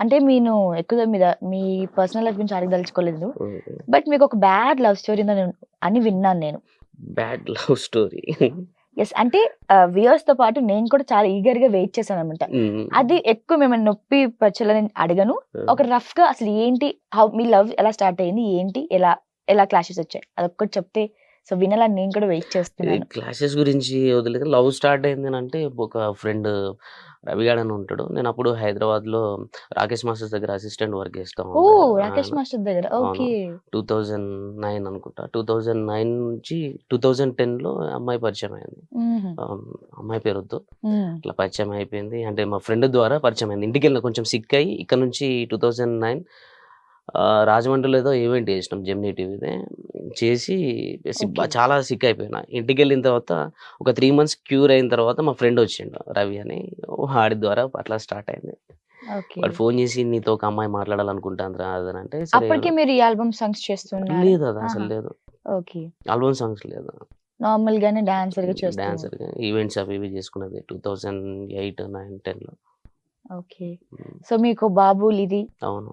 అంటే నేను ఎక్కువ మీద మీ పర్సనల్ లైఫ్ గురించి అడగదలుచుకోలేదు బట్ మీకు ఒక బ్యాడ్ లవ్ స్టోరీ అని విన్నాను నేను. బ్యాడ్ లవ్ స్టోరీ ఎస్ అంటే వ్యూయర్స్తో పాటు నేను కూడా చాలా ఈగర్గా వెయిట్ చేశాను అనమాట అది ఎక్కువ మిమ్మల్ని నొప్పి పచ్చలని అడగను. ఒక రఫ్గా అసలు ఏంటి హౌ మీ లవ్ ఎలా స్టార్ట్ అయింది ఏంటి ఎలా ఎలా క్లాషెస్ వచ్చాయి? అదొక్కటి చెప్తే సో వినాలని నేను కూడా వెయిట్ చేస్తున్నాను. క్లాసెస్ గురించి వదిలేదు లవ్ స్టార్ట్ అయింది అంటే ఒక ఫ్రెండ్ రవిగాడ్ అని ఉంటాడు. నేను అప్పుడు హైదరాబాద్లో రాకేష్ మాస్టర్స్ దగ్గర అసిస్టెంట్ వర్క్ చేస్తాం ఓ రాకేష్ మాస్టర్ దగ్గర. ఓకే. టూ థౌజండ్ నైన్ అనుకుంటా. టూ థౌజండ్ నైన్ నుంచి టూ థౌజండ్ టెన్లో అమ్మాయి పరిచయం అయింది. అమ్మాయి పేరుతో ఇట్లా పరిచయం అయిపోయింది. అంటే మా ఫ్రెండ్ ద్వారా పరిచయం అయింది. ఇంటికి వెళ్ళిన కొంచెం సిక్ అయ్యి ఇక్కడ నుంచి టూ థౌజండ్ నైన్ రాజమండ్రిలో ఏదో ఈవెంట్ చేసినాం జెమినీ టీవీదే. చేసి. చాలా సిక్ అయిపోయినా. ఇంటికి వెళ్ళిన తర్వాత ఒక త్రీ మంత్స్ క్యూర్ అయిన తర్వాత మా ఫ్రెండ్ వచ్చిండు రవి అని. వాడి ద్వారా అట్లా స్టార్ట్ అయింది. వాడు ఫోన్ చేసి నీతో ఒక అమ్మాయి మాట్లాడాలనుకుంటాను రా అంటే అప్పటికే మీరు ఈ ఆల్బమ్ సాంగ్స్ చేస్తున్నారు. లేదు అది అసలు ఆహా. లేదు. ఓకే. ఆల్బమ్ సాంగ్స్ లేదు. నార్మల్ గానే డాన్సర్గా చేస్తున్నారు. డాన్సర్ ఈవెంట్స్ అవి ఇవి చేసుకున్నది టూ థౌజండ్ ఎయిట్ నైన్ టెన్లో ఓకే సో మీకు బాబు ఇది అవును.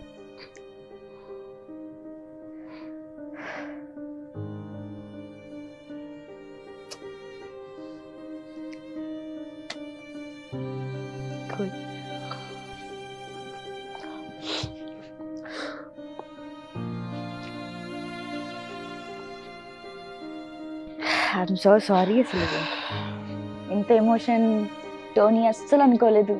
సో సారీ అసలు. ఇంత ఎమోషన్ టోనీ అస్సలు అనుకోలేదు.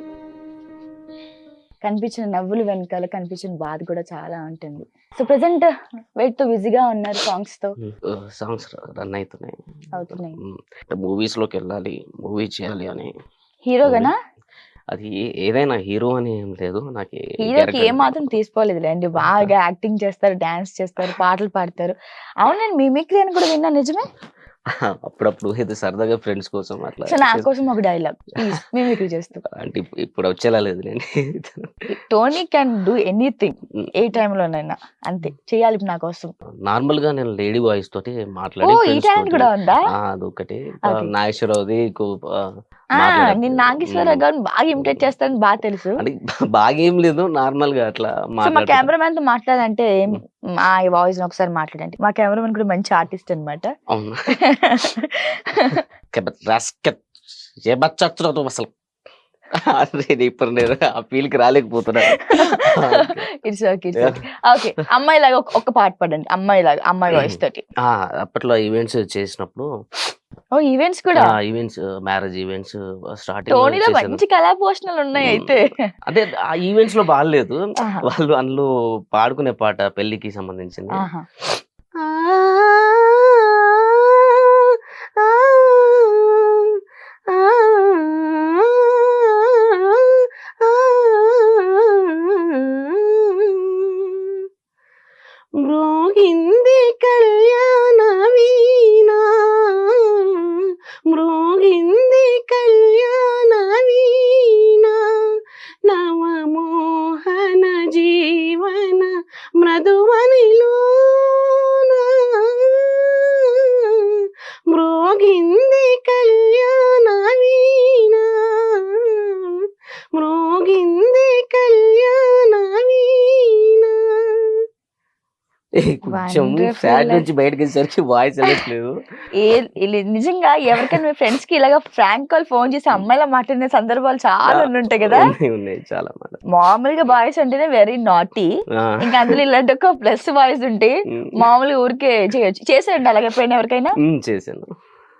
కనిపించిన నవ్వులు వెనకాల కనిపించిన బాధ కూడా చాలా ఉంటుంది. సో ప్రెసెంట్ వెయిట్తో బిజీగా ఉన్నారు సాంగ్స్తో. సాంగ్స్ రన్ అవుతున్నాయి. అవుతున్నాయి. మూవీస్లోకి వెళ్ళాలి మూవీ చేయాలి అని. హీరోగానా అది ఏదైనా హీరో అని ఏం లేదు. నాకు హీరోకి ఏ మాత్రం తీసుకోలేదు అండి. బాగా యాక్టింగ్ చేస్తారు డాన్స్ చేస్తారు పాటలు పాడతారు. అవును నేను మిమిక్రీ అని కూడా విన్నా నిజమే? అప్పుడప్పుడు ఏదో సరదాగా ఫ్రెండ్స్ కోసం అట్లా సో నా. కోసం ఒక డైలాగ్ ప్లీజ్ మిమిక్రీ చేస్తూ. అంటే ఇప్పు- ఇప్పుడు వచ్చేలా లేదు నేను. టోనీ క్యాన్ డూ ఎనీథింగ్ ఏ టైంలోనైనా అంతే చేయాలి నా కోసం. నార్మల్గా నేను లేడీ వాయిస్ తోటి మాట్లాడి ఈ టాలెంట్ కూడా ఉందా? అదొకటి. నాగేశ్వరరావుది నేను నాగేశ్వర గారిని బాగా ఇమిటేట్ చేస్తాను బాగా తెలుసు. బాగా ఏం లేదు నార్మల్గా అట్లా మా. కెమెరామెన్తో మాట్లాడంటే మా వాయిస్ ఒకసారి మాట్లాడండి. మా కెమెరామెన్ కూడా మంచి ఆర్టిస్ట్ అనమాట అసలు. అరే ఇప్పుడు నేను ఆ ఫీల్కి రాలేకపోతున్నా. It's okay it's okay okay అమ్మాయి లాగా ఒక- పాట పాడండి. అమ్మాయి లాగా అమ్మాయి వాయిస్ తోటి. ఆ, అప్పట్లో ఈవెంట్స్ చేసినప్పుడు ఓ ఈవెంట్స్ కూడా? ఈవెంట్స్ మ్యారేజ్ ఈవెంట్స్ టోనీలో స్టార్టింగ్ మంచి కళా పోషణలు ఉన్నాయి అయితే. అదే ఆ ఈవెంట్స్లో బాగాలేదు. ఆహా. వాళ్ళు అందులో పాడుకునే పాట పెళ్ళికి సంబంధించింది. ఆహా. మ్రోగింది మ్రోగింది కళ్యాణ వీణా మ్రోగింది కళ్యాణ వీణా కొంచెం. ఫ్యాట్ నుంచి బయటకు వచ్చేసరికి వాయిస్ వెళ్ళట్లేదు నిజంగా ఎవరికైనా మీ ఫ్రెండ్స్కి ఇలాగా ఫ్రాంక్ కాల్ ఫోన్ చేసి అమ్మాయిలా మాట్లాడిన సందర్భాలు చాలా ఉంటాయి కదా ఉన్నాయి చాలా మామూలుగా బాయ్స్ అంటేనే వెరీ నాటీ ఇంకా అందులో ఇలాంటి ఒక ప్లస్ బాయ్స్ ఉంటే మామూలుగా ఊరికే చేయొచ్చు చేసేయండి అలాగే ఎప్పుడైనా ఎవరికైనా చేశాను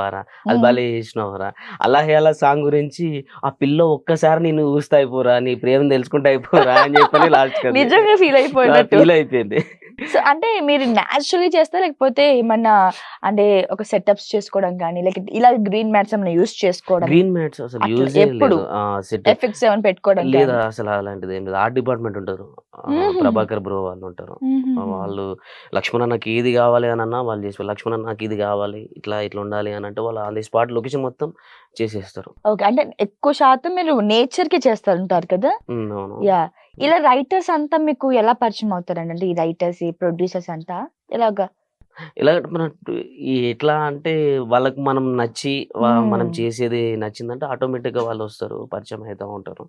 పెట్టావారా అది. భలే చేసినావరా. అలా అలా సాంగ్ గురించి ఆ పిల్ల ఒక్కసారి నేను ఊస్తా అయిపోరా నీ ప్రేమ తెలుసుకుంటా అయిపోరా అని చెప్పని లాస్ట్ నిజంగా ఫీల్ అయిపోయినట్టు. ఫీల్ అయిపోయింది. సో అంటే మీరు న్యాచురల్లీ చేస్తారా? లేకపోతే ఏమన్నా అంటే ఒక సెటప్స్ చేసుకోవడం కానీ లేక ఇలా గ్రీన్ మ్యాట్స్ ఏమైనా యూస్ చేసుకోవడం? గ్రీన్ మ్యాట్స్ అసలు యూజ్ ఎప్పుడు? ఎఫెక్ట్స్ ఏమైనా పెట్టుకోవడం లేదా అసలు అలాంటిది ఏం లేదు. ఆర్ట్ డిపార్ట్మెంట్ ఉంటారు. ప్రభాకర్ బ్రో వాళ్ళు ఉంటారు. వాళ్ళు లక్ష్మణ్ అన్నకి ఇది కావాలి అని అన్నా వాళ్ళు చేసి లక్ష్మణ్ నాకు ఇది కావాలి. ఇట్లా ఇట్లా ఉండాలి అని అంటే వాళ్ళు ఆన్ ది స్పాట్ లొకేషన్ మొత్తం చేసేస్తారు. ఓకే. అంటే ఎక్కువ శాతం మీరు నేచర్కి చేస్తారు ఉంటారు కదా? యా ఇలా రైటర్స్ అంతా మీకు ఎలా పరిచయం అవుతారండి? అంటే ఈ రైటర్స్ ఈ ప్రొడ్యూసర్స్ అంతా? ఎలాగా? ఇలా మన ఎట్లా అంటే వాళ్ళకి మనం నచ్చి వా- మనం. చేసేది నచ్చిందంటే ఆటోమేటిక్గా వాళ్ళు వస్తారు పరిచయం అవుతూ ఉంటారు.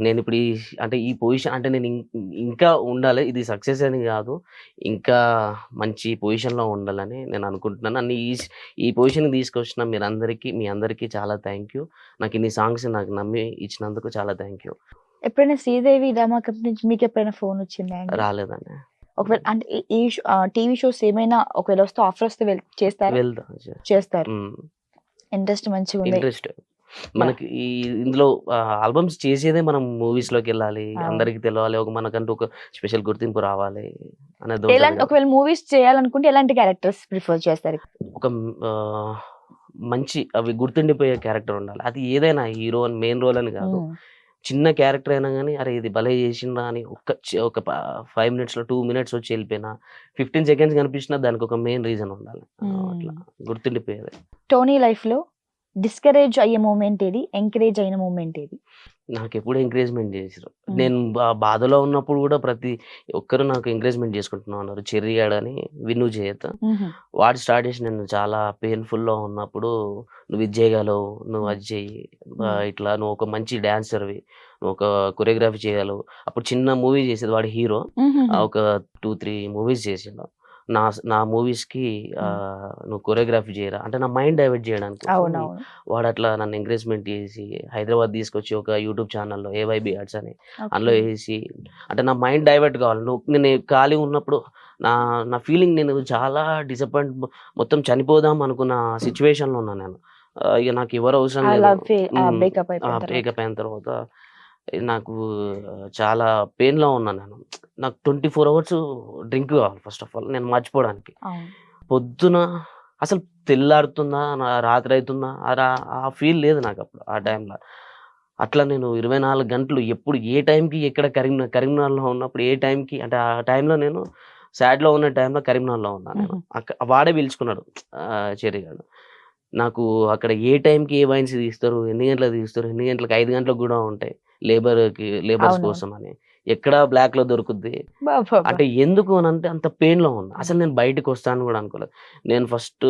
నేను ఇప్పుడు ఈ అంటే ఈ పొజిషన్ అంటే నేను ఇంకా ఉండాలి. ఇది సక్సెస్ అని కాదు. ఇంకా మంచి పొజిషన్లో ఉండాలని నేను అనుకుంటున్నాను. అన్ని ఈ ఈ పొజిషన్కి తీసుకొచ్చిన మీరందరికీ మీ అందరికీ చాలా థ్యాంక్ యూ. నాకు ఇన్ని సాంగ్స్ నాకు నమ్మి ఇచ్చినందుకు చాలా థ్యాంక్ యూ. ఎప్పుడైనా శ్రీదేవి డ్రామా కంపెనీ నుంచి మీకు ఎప్పుడైనా ఫోన్ వచ్చిందా? రాలేదండి. ఒకవేళ అంటే ఈ- టీవీ షోస్ ఏమైనా ఒకవేళ వస్తే ఆఫర్ వస్తే చేస్తారా? చేస్తారు. ఇంట్రెస్ట్ మంచిగా ఉంది ఇంట్రెస్ట్. మనకి ఈ ఇందులో ఆల్బమ్స్ చేసేదే మనం మూవీస్లోకి వెళ్ళాలి. అందరికి తెలవాలి ఒక మనకంటూ ఒక స్పెషల్ గుర్తింపు రావాలి అనేది ఎలాంటి. ఒకవేళ మూవీస్ చేయాలనుకుంటే ఎలాంటి క్యారెక్టర్స్ ప్రిఫర్ చేస్తారు ఒక మంచి అవి గుర్తుండిపోయే క్యారెక్టర్ ఉండాలి అది ఏదైనా హీరో అని మెయిన్ రోల్ అని కాదు. చిన్న క్యారెక్టర్ అయినా కానీ అరే ఇది భలే చేసిండ్రా అని ఒక చి- ఒక ఫైవ్ మినిట్స్లో టూ మినిట్స్ వచ్చి వెళ్ళిపోయినా ఫిఫ్టీన్ సెకండ్స్ కనిపించినా దానికి ఒక మెయిన్ రీజన్ ఉండాలి. అట్లా గుర్తుండిపోయేది టోనీ లైఫ్లో డిస్కరేజ్ అయ్యే మూమెంట్ ఏది? ఎంకరేజ్ అయిన మూమెంట్ ఏది? నాకు ఎప్పుడు ఎంకరేజ్మెంట్ చేసారు. నేను బా- బాధలో ఉన్నప్పుడు కూడా ప్రతి ఒక్కరు నాకు ఎంకరేజ్మెంట్ చేసుకుంటున్నా ఉన్నారు చెర్రీ అని విను చేయత మ్మ్. వాడు స్టార్ట్ చేసి నేను చాలా పెయిన్ఫుల్లో ఉన్నప్పుడు నువ్వు ఇది చేయగలవు నువ్వు అది మ్మ్. ఇట్లా నువ్వు ఒక మంచి డాన్సర్వి నువ్వు ఒక కొరియోగ్రఫీ చేయగలవు. అప్పుడు చిన్న మూవీ చేసేది వాడు హీరో. ఒక టూ త్రీ మూవీస్ చేసిండు. నా నా మూవీస్కి నువ్వు కొరియోగ్రఫీ చేయరా? అంటే నా మైండ్ డైవర్ట్ చేయడానికి. వాడు అట్లా నన్ను ఎంకరేజ్మెంట్ చేసి హైదరాబాద్ తీసుకొచ్చి ఒక యూట్యూబ్ ఛానల్లో ఏవైబి ఆర్ట్స్ అని. అందులో వేసి అంటే నా మైండ్ డైవర్ట్ కావాలి. నువ్వు నేను ఖాళీ ఉన్నప్పుడు నా నా ఫీలింగ్ నేను చాలా డిసప్పాయింట్ మొత్తం చనిపోదాం అనుకున్న సిచ్యువేషన్లో ఉన్నాను నేను. ఇక నాకు ఎవరు అవసరం లేదు. బ్రేకప్ అయిన తర్వాత నాకు చాలా పెయిన్లో ఉన్నాను నేను. నాకు ట్వంటీ ఫోర్ అవర్స్ డ్రింక్ కావాలి ఫస్ట్ ఆఫ్ ఆల్ నేను మర్చిపోవడానికి. పొద్దున అసలు తెల్లారుతుందా నా రాత్రి అవుతుందా ఆ రా- ఆ ఫీల్ లేదు నాకు అప్పుడు ఆ టైంలో అట్లా నేను ఇరవై నాలుగు గంటలు ఎప్పుడు ఏ టైంకి ఎక్కడ కరీంనగర్ కరీంనగర్లో ఉన్నప్పుడు ఏ టైంకి అంటే ఆ టైంలో నేను సాడ్లో ఉన్న టైంలో కరీంనగర్లో ఉన్నాను నేను. మ్మ్. అక్క వాడే పిలుచుకున్నాడు చెర్రీ గారు నాకు అక్కడ ఏ టైంకి ఏ వైన్స్ తీస్తారు ఎన్ని గంటలకు తీస్తారు ఎన్ని గంటలకు ఐదు గంటలకు కూడా ఉంటాయి. లేబర్కి లేబర్స్. కోసం అని. ఎక్కడ బ్లాక్లో దొరుకుద్ది. అంటే ఎందుకు అని అంటే అంత పెయిన్లో ఉన్నా అసలు నేను బయటకు వస్తాను కూడా అనుకోలేదు. నేను ఫస్ట్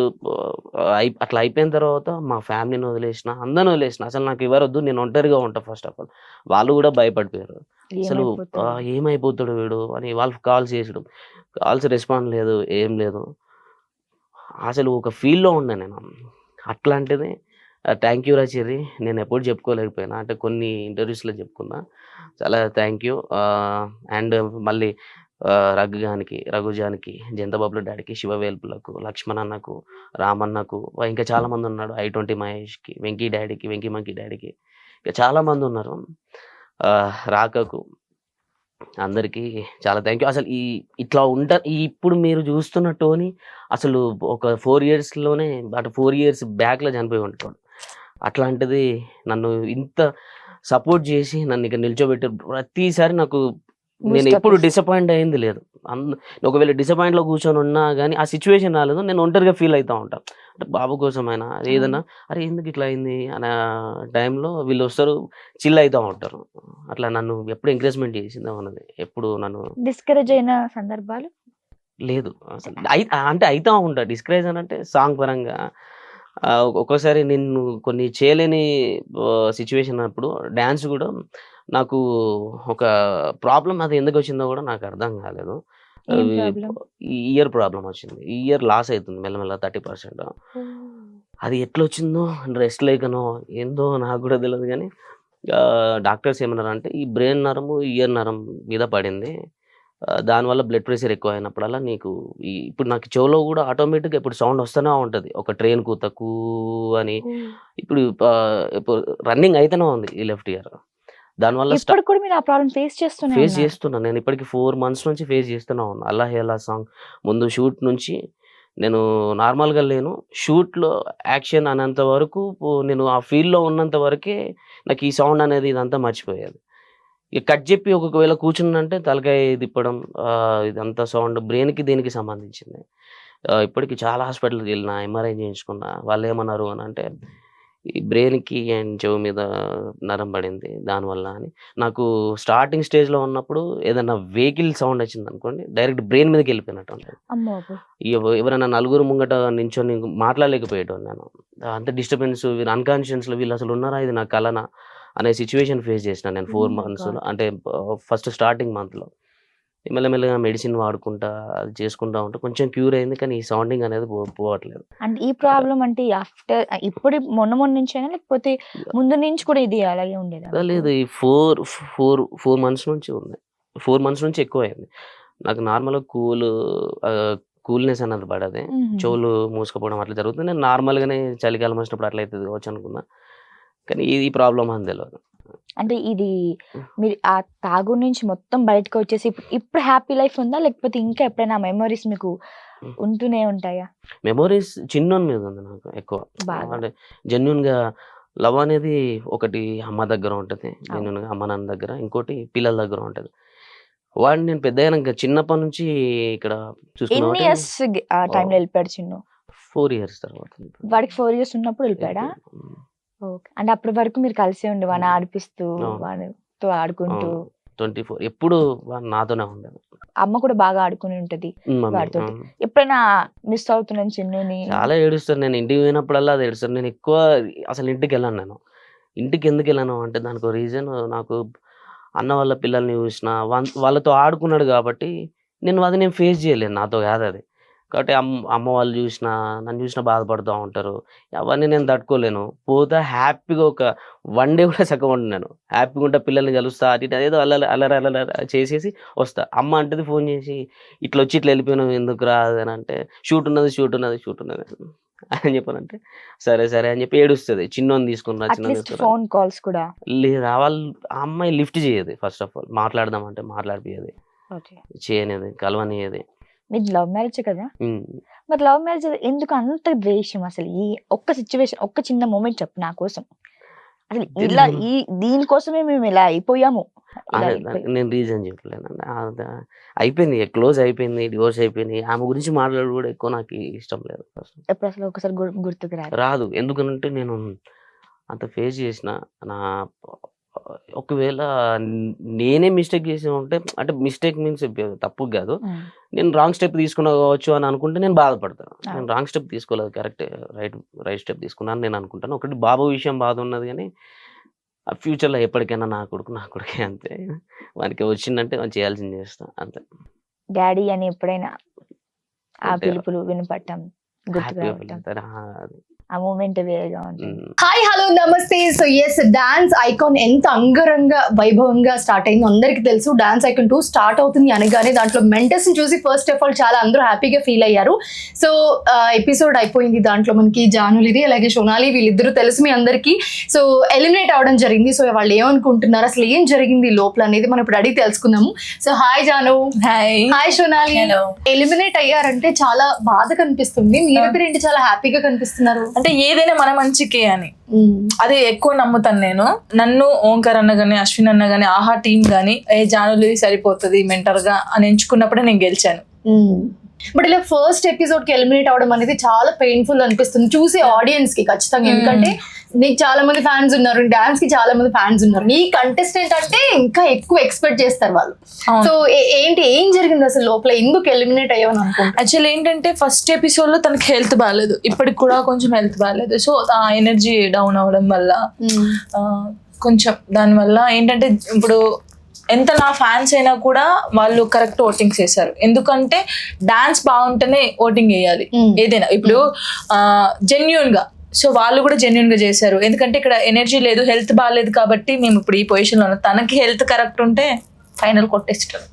అట్లా అయిపోయిన తర్వాత మా ఫ్యామిలీని వదిలేసిన అందరిని వదిలేసిన. అసలు నాకు ఎవరొద్దు నేను ఒంటరిగా ఉంటా ఫస్ట్ ఆఫ్ ఆల్ వాళ్ళు కూడా భయపడిపోయారు. అసలు ఏమైపోతాడు? వీడు అని వాళ్ళు కాల్స్ చేసడం. కాల్స్ రెస్పాండ్ లేదు ఏం లేదు. అసలు ఒక ఫీల్లో ఉన్నా నేను. అట్లాంటిది థ్యాంక్ యూ రచిరి నేను ఎప్పుడు చెప్పుకోలేకపోయినా అంటే కొన్ని ఇంటర్వ్యూస్లో చెప్పుకున్నా. చాలా థ్యాంక్ యూ అండ్ మళ్ళీ ఆ, రఘుగానికి రఘుజానికి జంతబాబుల డాడీకి శివవేల్పులకు లక్ష్మణ్ అన్నకు రామన్నకు ఇంకా చాలామంది ఉన్నాడు ఐ ట్వంటీ మహేష్కి వెంకీ డాడీకి వెంకీ మంకీ డాడీకి ఇంకా చాలామంది ఉన్నారు. రాకకు అందరికీ చాలా థ్యాంక్ యూ అసలు ఈ ఇట్లా ఉంట ఈ ఇప్పుడు మీరు చూస్తున్న టోని అసలు ఒక ఫోర్ ఇయర్స్లోనే అటు ఫోర్ ఇయర్స్ బ్యాక్లో చనిపోయి ఉంటాడు. అట్లాంటిది నన్ను ఇంత సపోర్ట్ చేసి నన్ను ఇక్కడ నిల్చోబెట్టి ప్రతిసారి నాకు నేను ఎప్పుడు. డిసప్పాయింట్ అయింది లేదు. ఒకవేళ డిసప్పాయింట్లో కూర్చొని ఉన్నా కానీ ఆ సిచ్యువేషన్ రాలేదు. నేను ఒంటరిగా ఫీల్ అవుతా ఉంటాను అంటే బాబు కోసమైనా ఏదైనా అరే ఎందుకు ఇట్లా అయింది? అనే టైంలో వీళ్ళు వస్తారు చిల్ అవుతూ ఉంటారు. అట్లా నన్ను ఎప్పుడు ఎంకరేజ్మెంట్ చేసిందో అన్నది. ఎప్పుడు నన్ను డిస్కరేజ్ అయిన సందర్భాలు? లేదు. అంటే అవుతా ఉంటా. డిస్కరేజ్ అని అంటే సాంగ్ పరంగా ఒక్కోసారి నేను కొన్ని చేయలేని సిచ్యువేషన్ అప్పుడు డ్యాన్స్ కూడా నాకు ఒక ప్రాబ్లం అది ఎందుకు వచ్చిందో కూడా నాకు అర్థం కాలేదు? ఈ ఇయర్ ప్రాబ్లం వచ్చింది. ఈ ఇయర్ లాస్ అవుతుంది మెల్లమెల్ల థర్టీ పర్సెంట్ అది ఎట్లా వచ్చిందో? రెస్ట్ లేకనో ఏందో నాకు కూడా తెలియదు కానీ డాక్టర్స్ ఏమన్నారు అంటే ఈ బ్రెయిన్ నరము ఇయర్ నరం మీద పడింది. దానివల్ల బ్లడ్ ప్రెషర్ ఎక్కువ అయినప్పుడల్లా నీకు ఈ ఇప్పుడు నాకు చెవులో కూడా ఆటోమేటిక్గా ఇప్పుడు సౌండ్ వస్తూనే ఉంటుంది. ఒక ట్రైన్ కూత కూ అని ఇప్పుడు ఇప్పుడు రన్నింగ్ అయితేనే ఉంది ఈ లెఫ్ట్ ఇయర్ దానివల్ల కూడా మీరు ఆ ప్రాబ్లం ఫేస్ చేస్తూనే ఫేస్. చేస్తున్నా. నేను ఇప్పటికి ఫోర్ మంత్స్ నుంచి ఫేస్ చేస్తున్నా ఉన్నా. అల్లా హేలా సాంగ్ ముందు షూట్ నుంచి నేను నార్మల్గా లేను. షూట్లో యాక్షన్ అనేంత వరకు నేను ఆ ఫీల్డ్లో ఉన్నంత వరకే నాకు ఈ సౌండ్ అనేది ఇదంతా మర్చిపోయేది. ఇక కట్ చెప్పి ఒకవేళ కూర్చున్నంటే తలకాయ తిప్పడం ఇదంతా సౌండ్ బ్రెయిన్కి దేనికి సంబంధించింది. ఇప్పటికి చాలా హాస్పిటల్కి వెళ్ళిన ఎంఆర్ఐ చేయించుకున్నా వాళ్ళు ఏమన్నారు అని అంటే ఈ బ్రెయిన్కి అండ్ చెవు మీద నరం పడింది దానివల్ల అని. నాకు స్టార్టింగ్ స్టేజ్లో ఉన్నప్పుడు ఏదైనా వెహికల్ సౌండ్ వచ్చింది అనుకోండి డైరెక్ట్ బ్రెయిన్ మీదకి వెళ్ళిపోయినట్టు ఎవరైనా నలుగురు ముంగట నించొని మాట్లాడలేకపోయేటోని నేను. అంత డిస్టర్బెన్స్ వీళ్ళు అన్కాన్షియస్లో వీళ్ళు అసలు ఉన్నారా? ఇది నా కలనా? అనే సిచ్యువేషన్ ఫేస్ చేసిన నేను ఫోర్ Oh మంత్స్ God. అంటే ఫస్ట్ స్టార్టింగ్ మంత్లో మెల్లమెల్లగా మెడిసిన్ వాడుకుంటా అది చేసుకుంటా ఉంటే కొంచెం క్యూర్ అయింది కానీ ఈ సౌండింగ్ అనేది పోవట్లేదు. అంటే ఈ ప్రాబ్లం అంటే ఆఫ్టర్ ఇప్పుడు మొన్న మొన్న నుంచేనా లేకపోతే ముందు నుంచి కూడా ఇది అలాగే ఉండేదా? లేదు ఈ ఫోర్ ఫోర్ ఫోర్ మంత్స్ నుంచి ఉంది. ఫోర్ మంత్స్ నుంచి ఎక్కువ అయింది నాకు నార్మల్గా కూల్ కూల్నెస్ అన్నది పడది. చెవులు మూసుకుపోవడం అట్లా జరుగుతుంది. నేను నార్మల్గానే చలికాలం వచ్చినప్పుడు అట్లా అవుతుంది కావచ్చు అనుకున్నా. కానీ ఇది ప్రాబ్లం అని తెలియదు అంటే ఇది మీరు ఆ తాగు నుంచి మొత్తం బయటకు వచ్చేసి ఇప్పుడు హ్యాపీ లైఫ్ ఉందా? లేకపోతే ఇంకా ఎప్పుడైనా మెమరీస్ మీకు ఉంటూనే ఉంటాయా? మెమొరీస్ చిన్న మీద ఉంది నాకు ఎక్కువ. అంటే జెన్యున్గా లవ్ అనేది ఒకటి అమ్మ దగ్గర ఉంటుంది జెన్యున్గా అమ్మ నాన్న దగ్గర ఇంకోటి పిల్లల దగ్గర ఉంటుంది. వాడిని నేను పెద్ద అయినాక చిన్నప్పటి నుంచి ఇక్కడ చిన్ను? ఫోర్ ఇయర్స్ తర్వాత వాడికి ఫోర్ ఇయర్స్ ఉన్నప్పుడు వెళ్ళిపోయాడా. అంటే అప్పటి వరకు మీరు కలిసే ఉండి వాడిని ఆడిపిస్తూ. వాడితో ఆడుకుంటూ? ట్వంటీ ఫోర్ ఎప్పుడు నాతోనే ఉండేది అమ్మ కూడా బాగా ఆడుకుని ఉంటది. ఉమ్. ఎప్పుడైనా మిస్ అవుతున్నాను చిన్నుని? చాలా ఏడుస్తాను నేను. ఇంటికి పోయినప్పుడల్లా అది ఏడుస్తాను. నేను ఎక్కువ అసలు ఇంటికి వెళ్ళాను నేను. ఇంటికి ఎందుకు వెళ్ళాను అంటే దానికి రీజన్ నాకు అన్న వాళ్ళ పిల్లల్ని చూసిన వాళ్ళతో ఆడుకున్నాడు కాబట్టి నేను అది నేను ఫేస్ చేయలేను నాతో కాదు అది. కాబట్టి అమ్మ అమ్మ వాళ్ళు చూసిన నన్ను చూసిన బాధపడుతూ ఉంటారు. అవన్నీ నేను తట్టుకోలేను. పోతా హ్యాపీగా ఒక వన్ డే కూడా సగం ఉండి నేను. హ్యాపీగా ఉంటా పిల్లల్ని కలుస్తా అటు ఇటు అదేదో అల్లరి అల్లరి అల్లరి చేసేసి వస్తా. అమ్మ అంటది ఫోన్ చేసి ఇట్లా వచ్చి ఇట్లా వెళ్ళిపోయినావు ఎందుకు రాదు అని అంటే షూట్ ఉన్నది షూట్ ఉన్నది షూట్ ఉన్నది. అని చెప్పానంటే సరే సరే అని చెప్పి ఏడుస్తుంది. చిన్నోని తీసుకున్నా చిన్న ఫోన్ కాల్స్ కూడా. లేదా వాళ్ళు ఆ అమ్మాయి లిఫ్ట్ చేయదు ఫస్ట్ ఆఫ్ ఆల్. మాట్లాడదామంటే మాట్లాడిపోయేది చేయనిది కలవనియది మీది లవ్ మ్యారేజ్ కదా. మరి లవ్ మ్యారేజ్ ఎందుకు అంత ద్వేషం అసలు? ఈ ఒక్క సిచ్యువేషన్ ఒక్క చిన్న మూమెంట్ చెప్పు నా కోసం. అసలు ఇలా ఈ దీనికోసమే మేము ఇలా అయిపోయాము. నేను రీజన్ చెప్పలేనండి. అయిపోయింది క్లోజ్ అయిపోయింది డివోర్స్ అయిపోయింది. ఆమె గురించి మాట్లాడు కూడా ఎక్కువ నాకు ఇష్టం లేదు ఎప్పుడు అసలు ఒకసారి గుర్- గుర్తుకు రాదు. రాదు. ఎందుకనంటే నేను అంత ఫేస్ చేసిన నా ఒకవేళ నేనే మిస్టేక్ చేసి ఉంటే అంటే మిస్టేక్ మీన్స్ తప్పు కాదు. నేను రాంగ్ స్టెప్ తీసుకున్నా కావచ్చు అని అనుకుంటే నేను బాధపడతాను. నేను రాంగ్ స్టెప్ తీసుకోలేదు కరెక్ట్ రైట్ రైట్ స్టెప్ తీసుకున్నాను నేను అనుకుంటాను. ఒకటి బాబు విషయం బాధ ఉన్నది కానీ ఆ ఫ్యూచర్లో ఎప్పటికైనా నా కొడుకు నా కొడుకే అంతే. వానికి వచ్చిందంటే మనం చేయాల్సింది చేస్తా అంతే. డాడీ అని ఎప్పుడైనా ఆ. పిలుపులు వినపడటం గుర్తుకు ఆ, మూమెంట్ వేరేగా ఉంటుంది. హాయ్ హలో నమస్తే. సో ఎస్ డాన్స్ ఐకాన్ ఎంత అంగరంగ వైభవంగా స్టార్ట్ అయిందో అందరికీ తెలుసు. డాన్స్ ఐకాన్ టూ స్టార్ట్ అవుతుంది అనగానే దాంట్లో మెంటర్స్ని చూసి ఫస్ట్ ఆఫ్ ఆల్ చాలా అందరూ హ్యాపీగా ఫీల్ అయ్యారు. సో ఎపిసోడ్ అయిపోయింది దాంట్లో మనకి జానులిది అలాగే సోనాలి వీళ్ళిద్దరూ తెలుసు మీ అందరికీ. సో ఎలిమినేట్ అవడం జరిగింది. సో వాళ్ళు ఏమనుకుంటున్నారు? అసలు ఏం జరిగింది లోపల అనేది మనం ఇప్పుడు అడిగి తెలుసుకుందాము. So hi Janu. Hi hi Sonali. Hello eliminate అయ్యారంటే చాలా బాధ కనిపిస్తుంది. మీరిద్దరు ఏంటి చాలా హ్యాపీగా కనిపిస్తున్నారు? అంటే ఏదైనా మన మంచికే అని. అది ఎక్కువ నమ్ముతాను నేను. నన్ను ఓంకార్ అన్న గాని అశ్విన్ అన్న గాని ఆహా టీం గాని ఏ జానులు సరిపోతుంది మెంటర్గా అని ఎంచుకున్నప్పుడే నేను గెలిచాను. బట్ ఇలా ఫస్ట్ ఎపిసోడ్కి ఎలిమినేట్ అవడం అనేది చాలా పెయిన్ఫుల్ అనిపిస్తుంది. చూసే ఆడియన్స్కి ఖచ్చితంగా. ఎందుకంటే నీకు చాలా మంది ఫ్యాన్స్ ఉన్నారు. డాన్స్కి చాలా మంది ఫ్యాన్స్ ఉన్నారు. నీ కంటెస్టెంట్ అంటే ఇంకా ఎక్కువ ఎక్స్పెక్ట్ చేస్తారు వాళ్ళు. సో ఏంటి ఏం జరిగింది అసలు లోపల? ఎందుకు ఎలిమినేట్ అయ్యావని అనుకుంటా యాక్చువల్లీ ఏంటంటే ఫస్ట్ ఎపిసోడ్లో తనకి హెల్త్ బాగాలేదు ఇప్పటికి కూడా కొంచెం హెల్త్ బాగాలేదు సో ఆ ఎనర్జీ డౌన్ అవ్వడం వల్ల ఆ, కొంచెం దానివల్ల ఏంటంటే ఇప్పుడు ఎంత నా ఫ్యాన్స్ అయినా కూడా వాళ్ళు కరెక్ట్ ఓటింగ్స్ చేశారు. ఎందుకంటే డాన్స్ బాగుంటేనే ఓటింగ్ వేయాలి. Mm. ఏదైనా. ఇప్పుడు జెన్యున్గా సో వాళ్ళు కూడా జెన్యున్గా చేశారు. ఎందుకంటే ఇక్కడ ఎనర్జీ లేదు హెల్త్ బాగాలేదు కాబట్టి మేము ఇప్పుడు ఈ పొజిషన్లో ఉన్నాం. తనకి హెల్త్ కరెక్ట్ ఉంటే ఫైనల్ కొట్టేస్తారు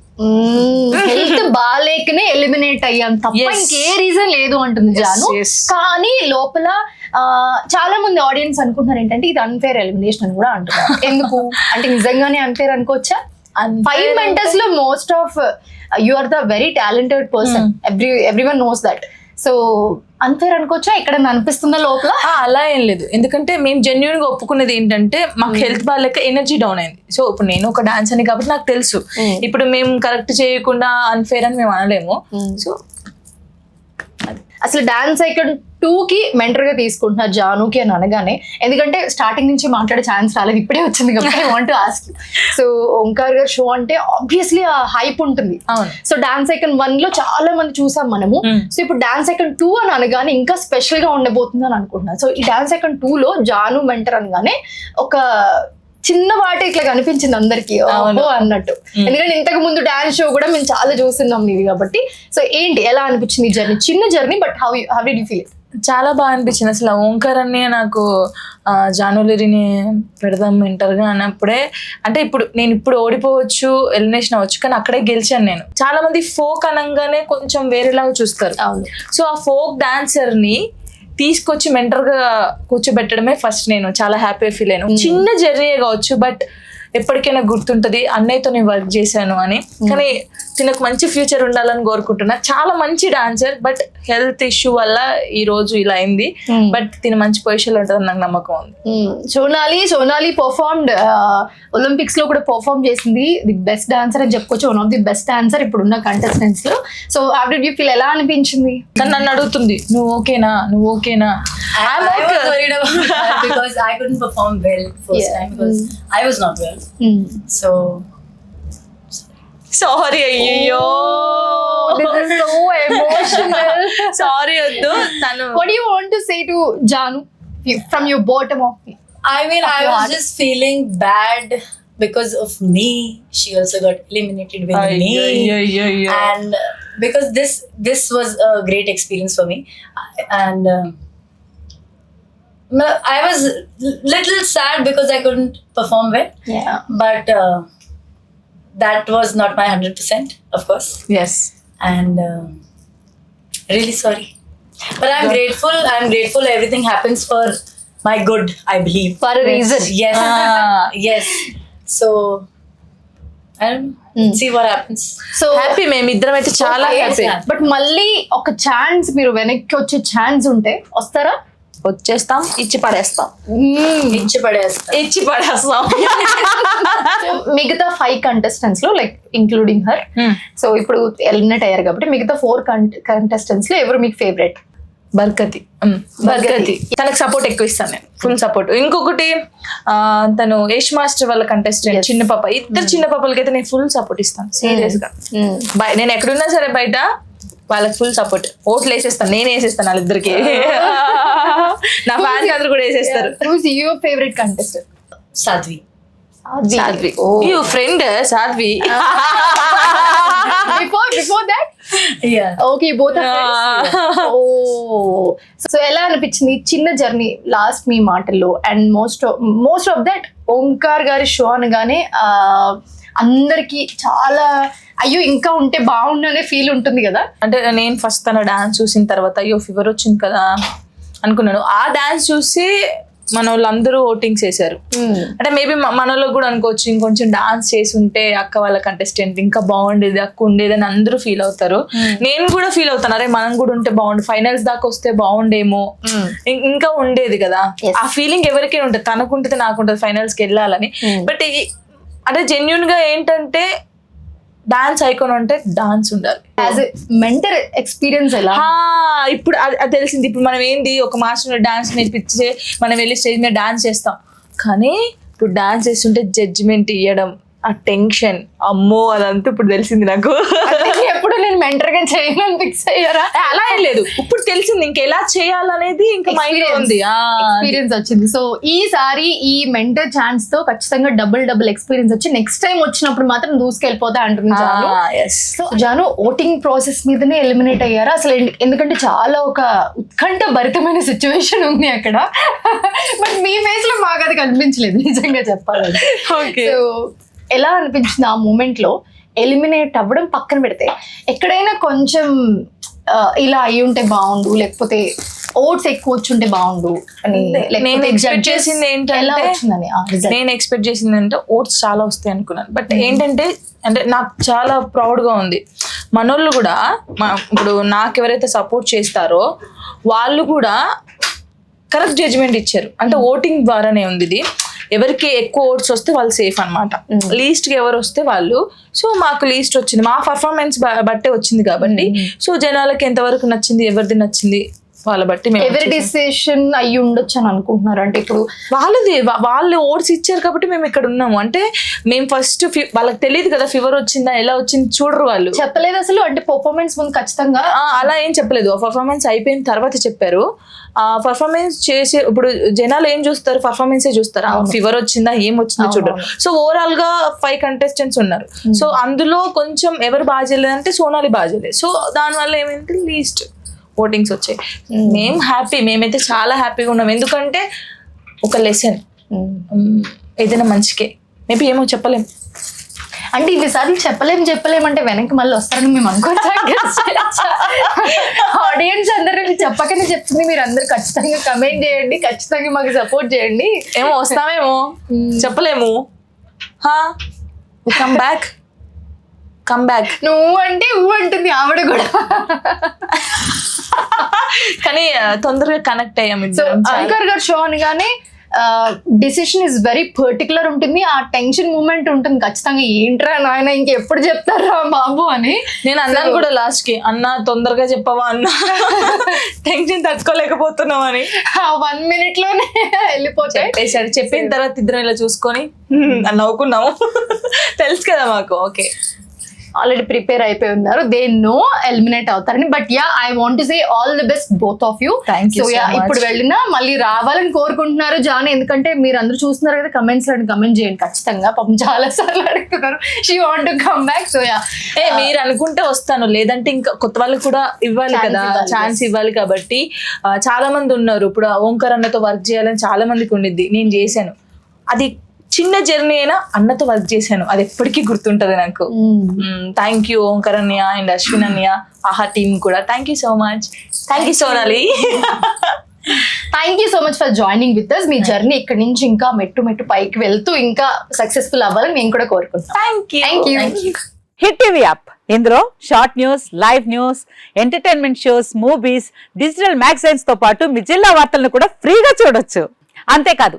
హెల్త్ బాగాలేకనే ఎలిమినేట్ అయ్యాం. తప్ప. ఇంకే రీజన్ లేదు అంటుంది జాను. కానీ లోపల చాలా మంది ఆడియన్స్ అనుకుంటున్నారు ఏంటంటే ఇది అన్ఫేర్ ఎలిమినేషన్ అని కూడా అంటున్నారు. ఎందుకు? అంటే నిజంగానే అన్ఫేర్ అనుకోవచ్చా? Five మెంటర్స్లో most of you are the very talented person every every one knows that so unfair అనుకోవచ్చా? ఇక్కడ అనిపిస్తుందా లోపల? అలా ఏం లేదు. ఎందుకంటే మేము జెన్యున్గా ఒప్పుకునేది ఏంటంటే మాకు హెల్త్ బాగాలేక ఎనర్జీ డౌన్ అయింది. సో ఇప్పుడు నేను ఒక డాన్స్ అని కాబట్టి నాకు తెలుసు. ఇప్పుడు మేము కరెక్ట్ చేయకుండా అన్ఫేర్ అని మేము అనలేము. సో అసలు డాన్స్ ఐకన్ టూ కి మెంటర్గా తీసుకుంటున్నారు జానుకి అని అనగానే ఎందుకంటే స్టార్టింగ్ నుంచి మాట్లాడే ఛాన్స్ రాలేదు ఇప్పుడే వచ్చింది కాబట్టి I want ask so Omkar గారు షో అంటే ఆబ్వియస్లీ ఆ హైప్ ఉంటుంది. సో డాన్స్ ఐకన్ వన్లో చాలా మంది చూసాం మనము. సో ఇప్పుడు డాన్స్ ఐకన్ టూ అని అనగానే ఇంకా స్పెషల్గా ఉండబోతుంది అని అనుకుంటున్నాను. సో ఈ డాన్స్ ఐకన్ టూ లో జాను మెంటర్ అనగానే ఒక చిన్న వాటి ఇట్లా కనిపించింది అందరికి. అన్నట్టు. ఎందుకంటే ఇంతకు ముందు డాన్స్ షో కూడా మేము చాలా చూస్తున్నాం ఇది కాబట్టి. సో ఏంటి ఎలా అనిపించింది ఈ జర్నీ? చిన్న journey but how how do you feel చాలా బాగా అనిపించింది. అసలు ఓంకార్ అన్నీ నాకు జానులిరిని పెడదాం మెంటర్గా అన్నప్పుడే. అంటే ఇప్పుడు నేను ఇప్పుడు ఓడిపోవచ్చు ఎలిమినేషన్ అవ్వచ్చు కానీ అక్కడే గెలిచాను నేను. చాలా మంది ఫోక్ అనగానే కొంచెం వేరేలాగా చూస్తారు. సో ఆ ఫోక్ డాన్సర్ని తీసుకొచ్చి మెంటర్గా కూర్చోబెట్టడమే ఫస్ట్ నేను చాలా హ్యాపీ ఫీల్ అయ్యాను. చిన్న జర్నీ కావచ్చు బట్ ఎప్పటికైనా గుర్తుంటది అన్నయ్యతో నేను వర్క్ చేశాను అని. కానీ తినకు మంచి ఫ్యూచర్ ఉండాలని కోరుకుంటున్నా. చాలా మంచి డాన్సర్ బట్ హెల్త్ ఇష్యూ వల్ల ఈ రోజు ఇలా అయింది. బట్ తిన మంచి పొజిషన్ ఉంటుందని నాకు నమ్మకం ఉంది. సోనాలి సోనాలి పర్ఫార్మ్డ్ ఒలింపిక్స్లో కూడా పర్ఫార్మ్ చేసింది ది బెస్ట్ డాన్సర్ అని చెప్పుకోవచ్చు. One of the best dancer ఇప్పుడున్న కంటెస్టెంట్స్లో. సో డి యూ ఫీల్ ఎలా అనిపించింది? కానీ నన్ను అడుగుతుంది నువ్వు ఓకేనా? నువ్వు ఓకేనా? I, was worried about that because I couldn't perform well first Yeah. time because I was not well. Mm. So, sorry, ಅಯ್ಯೋ oh, This is so emotional. Sorry, ಅದು what do you want to say to Janu from your bottom of me? I mean, I was just feeling bad because of me. She also got eliminated with me. And because this this was a great experience for me, and um, I was l- little sad because I couldn't perform well, yeah but uh, that was not my hundred percent, of course. yes and um really sorry but i'm grateful i'm grateful everything happens for my good i believe for a reason yes Ah. yes so i don't know Mm. see what happens so happy మేము ఇద్దరం అయితే చాలా happy but మళ్ళీ ఒక chance మీరు వెనక్కి వచ్చే chance ఉంటే వస్తారా వచ్చేస్తాం ఇచ్చి పడేస్తాం. ఇచ్చి పడేస్తా. ఇచ్చి పడేస్తాం. మిగతా ఫైవ్ కంటెస్టెంట్స్లో లైక్ ఇంక్లూడింగ్ హర్ సో ఇప్పుడు ఎలిమినేట్ అయ్యారు కాబట్టి మిగతా ఫోర్ కంటెస్టెంట్స్లో ఎవరు మీకు ఫేవరెట్ బర్కతి. బర్గతి తనకు సపోర్ట్ ఎక్కువ ఇస్తాను నేను. ఫుల్ సపోర్ట్ ఇంకొకటి తను యష్ మాస్టర్ వాళ్ళ కంటెస్టెంట్ చిన్న పాప. ఇద్దరు చిన్న పాపలకి అయితే నేను ఫుల్ సపోర్ట్ ఇస్తాను. సీరియస్గా. నేను ఎక్కడున్నా సరే బయట వాళ్ళకి ఫుల్ సపోర్ట్ ఓట్లు వేసేస్తాను నేను వేసేస్తాను వాళ్ళిద్దరికి. నా ఫ్యాన్స్ అందరు కూడా వేసేస్తారు. Your favourite contestant Sadhvi. Sadhvi. Oh. You friend Sadhvi. Before before that. Okay both oh so ఎలా అనిపించింది చిన్న జర్నీ లాస్ట్ మీ మాటల్లో? And most most of that Omkar గారి షో అనగానే ఆ, అందరికి చాలా అయ్యో ఇంకా ఉంటే బాగుండు అనే ఫీల్ ఉంటుంది కదా. అంటే నేను ఫస్ట్ తన డాన్స్ చూసిన తర్వాత అయ్యో ఫీవర్ వచ్చింది కదా అనుకున్నాను. ఆ డాన్స్ చూసి మన వాళ్ళందరూ ఓటింగ్స్ వేశారు అంటే మేబీ మనలో కూడా అనుకోవచ్చు ఇంకొంచెం డాన్స్ చేసి ఉంటే అక్క వాళ్ళ కంటెస్టెంట్ ఇంకా బాగుండేది అక్క ఉండేది అని అందరూ ఫీల్ అవుతారు. నేను కూడా ఫీల్ అవుతాను. అరే మనం కూడా ఉంటే బాగుండు. ఫైనల్స్ దాకా వస్తే బాగుండేమో. ఇంకా ఉండేది కదా. ఆ ఫీలింగ్ ఎవరికైనా ఉంటుంది. తనకుంటుంది నాకుంటుంది ఫైనల్స్కి వెళ్ళాలని. బట్ అంటే జెన్యున్గా ఏంటంటే డాన్స్ ఐకాన్ అంటే డాన్స్ ఉండాలి. యాజ్ మెంటర్ ఎక్స్పీరియన్స్ ఎలా? ఇప్పుడు అది అది తెలిసింది. ఇప్పుడు మనం ఏంది ఒక మాస్టర్ డాన్స్ నేర్పించే మనం వెళ్ళి స్టేజ్ మీద డాన్స్ చేస్తాం. కానీ ఇప్పుడు డాన్స్ చేస్తుంటే జడ్జిమెంట్ ఇవ్వడం ఆ టెన్షన్. అమ్మో అదంతా ఇప్పుడు తెలిసింది నాకు. ఎప్పుడు నేను మెంటర్గా చేయను ఫిక్స్ అయ్యారా? అలా ఏం లేదు. ఇప్పుడు తెలిసింది ఇంకా ఎలా చేయాలనేది ఇంకా మైండ్ Experience. ఉంది. ఎక్స్పీరియన్స్ వచ్చింది. సో ఈసారి ఈ మెంటర్ ఛాన్స్తో ఖచ్చితంగా డబుల్ డబుల్ ఎక్స్పీరియన్స్ వచ్చి నెక్స్ట్ టైం వచ్చినప్పుడు మాత్రం దూసుకెళ్ళిపోతా yes. So Janu voting process మీదనే ఎలిమినేట్ అయ్యారా? అసలు ఎందు- ఎందుకంటే చాలా ఒక ఉత్కంఠ భరితమైన సిచ్యువేషన్ ఉంది అక్కడ. బట్ మీ ఫేస్లో మాకు అది కనిపించలేదు నిజంగా చెప్పాలంటే. Okay. ఎలా అనిపించింది ఆ మూమెంట్లో? ఎలిమినేట్ అవ్వడం పక్కన పెడితే ఎక్కడైనా కొంచెం ఇలా అయి ఉంటే బాగుండు లేకపోతే ఓట్స్ ఎక్కువ వచ్చుంటే బాగుండు అని నేను judges చేసింది ఏంటంటే-? నేను ఎక్స్పెక్ట్ చేసింది అంటే ఓట్స్ చాలా వస్తాయి అనుకున్నాను. బట్ ఏంటంటే అంటే నాకు చాలా proud గా ఉంది. మనోళ్ళు కూడా ఇప్పుడు నాకు ఎవరైతే సపోర్ట్ చేస్తారో వాళ్ళు కూడా కరెక్ట్ జడ్జ్మెంట్ ఇచ్చారు. అంటే ఓటింగ్ ద్వారానే ఉంది ఇది. ఎవరికి ఎక్కువ ఓట్స్ వస్తే వాళ్ళు సేఫ్ అనమాట లీస్ట్కి ఎవరు వస్తే వాళ్ళు. సో మాకు లీస్ట్ వచ్చింది. మా పర్ఫార్మెన్స్ బట్టే వచ్చింది కాబట్టి. సో జనాలకి ఎంతవరకు నచ్చింది ఎవరిది నచ్చింది వాళ్ళ బట్టి మేము ఎవరి డిసిషన్ అయ్యి ఉండొచ్చు అని అనుకుంటున్నారు? అంటే ఇప్పుడు వాళ్ళది వాళ్ళు ఓట్స్ ఇచ్చారు కాబట్టి మేము ఇక్కడ ఉన్నాము. అంటే మేము ఫస్ట్ వాళ్ళకి తెలియదు కదా ఫీవర్ వచ్చిందా ఎలా వచ్చింది చూడరు వాళ్ళు. చెప్పలేదు అసలు. అంటే పర్ఫార్మెన్స్ ముందు ఖచ్చితంగా అలా ఏం చెప్పలేదు. పర్ఫార్మెన్స్ అయిపోయిన తర్వాత చెప్పారు. పర్ఫార్మెన్స్ చేసి ఇప్పుడు జనాలు ఏం చూస్తారు? పర్ఫార్మెన్సే చూస్తారు? ఫీవర్ వచ్చిందా? ఏం వచ్చిందో చూడరు. సో ఓవరాల్గా ఫైవ్ కంటెస్టెంట్స్ ఉన్నారు. సో అందులో కొంచెం ఎవరు బాగా చేయలేదు అంటే సోనాలి బాగా చేయలేదు సో దానివల్ల ఏమైంది? లీస్ట్ ఓటింగ్స్ వచ్చాయి. మేము. హ్యాపీ మేమైతే చాలా హ్యాపీగా ఉన్నాం. ఎందుకంటే ఒక లెసన్ ఏదైనా మంచికే. మేబీ ఏమో చెప్పలేం. అంటే ఇన్నిసార్లు చెప్పలేం చెప్పలేం అంటే వెనక్కి మళ్ళీ వస్తారని మేము అనుకోవచ్చా ఆడియన్స్ అందరూ చెప్పకనే చెప్తుంది. మీరు అందరు ఖచ్చితంగా కమెంట్ చేయండి ఖచ్చితంగా మాకు సపోర్ట్ చేయండి. ఏమో వస్తామేమో. చెప్పలేము. హా? కమ్ బ్యాక్ కమ్ బ్యాక్ నువ్వు అంటే ఊ అంటుంది ఆవిడ కూడా. కానీ తొందరగా కనెక్ట్ అయ్యాం సో ఇద్దరం. చాలా. అంకర్ గారు షో అనగానే డిసిషన్ ఇస్ వెరీ పర్టికులర్ ఉంటుంది. ఆ టెన్షన్ మూమెంట్ ఉంటుంది. ఖచ్చితంగా ఏంట్రా నాయన ఇంకెప్పుడు చెప్తారా బాబు అని. నేను అన్నాను కూడా లాస్ట్కి అన్న తొందరగా చెప్పవా అన్న? టెన్షన్ తట్టుకోలేకపోతున్నాం అని. ఆ వన్ మినిట్లోనే వెళ్ళిపోతాయి చెప్పిన తర్వాత ఇద్దరం ఇలా చూసుకొని అని నవ్వుకున్నాము. తెలుసు కదా మాకు. ఓకే ఆల్రెడీ ప్రిపేర్ అయిపోయి ఉన్నారు. దే నో ఎలిమినేట్ అవుతారని. But yeah I want say all the best both of you so yeah. ఇప్పుడు వెళ్ళినా మళ్ళీ రావాలని కోరుకుంటున్నారు జాన్. ఎందుకంటే మీరు అందరూ చూస్తున్నారు కదా కమెంట్స్లో కమెంట్ చేయండి. ఖచ్చితంగా. పాపం చాలా సార్లు అడుగుతున్నారు. She want to come back so yeah ఏ మీరు అనుకుంటే వస్తాను. లేదంటే ఇంకా కొత్త వాళ్ళకి కూడా ఇవ్వాలి కదా. ఛాన్స్. ఇవ్వాలి కాబట్టి చాలా మంది ఉన్నారు. ఇప్పుడు ఓంకార్ అన్నతో వర్క్ చేయాలని చాలా మందికి ఉండిద్ది. నేను చేశాను. అది చిన్న జర్నీ అయినా అన్నతో వర్క్ చేశాను. అది ఎప్పటికీ గుర్తుంటది నాకు. థ్యాంక్ యూ ఓంకార్ అన్నయ్య అండ్ అశ్విన్ అన్నయ్య ఆహా టీమ్ కూడా. Thank you so much thank you Sonali. Thank you so much for joining with us me journey ఇక్కడ నుంచి ఇంకా మెట్టు మెట్టు పైకి వెళ్తూ ఇంకా సక్సెస్ఫుల్ అవ్వాలని మేము కూడా కోరుకుంటున్నాం. Thank thank you thank you Hit TV app ఇందులో short news live news entertainment shows movies digital మ్యాగజైన్స్తో పాటు మీ జిల్లా వార్తలను కూడా ఫ్రీగా చూడొచ్చు. అంతేకాదు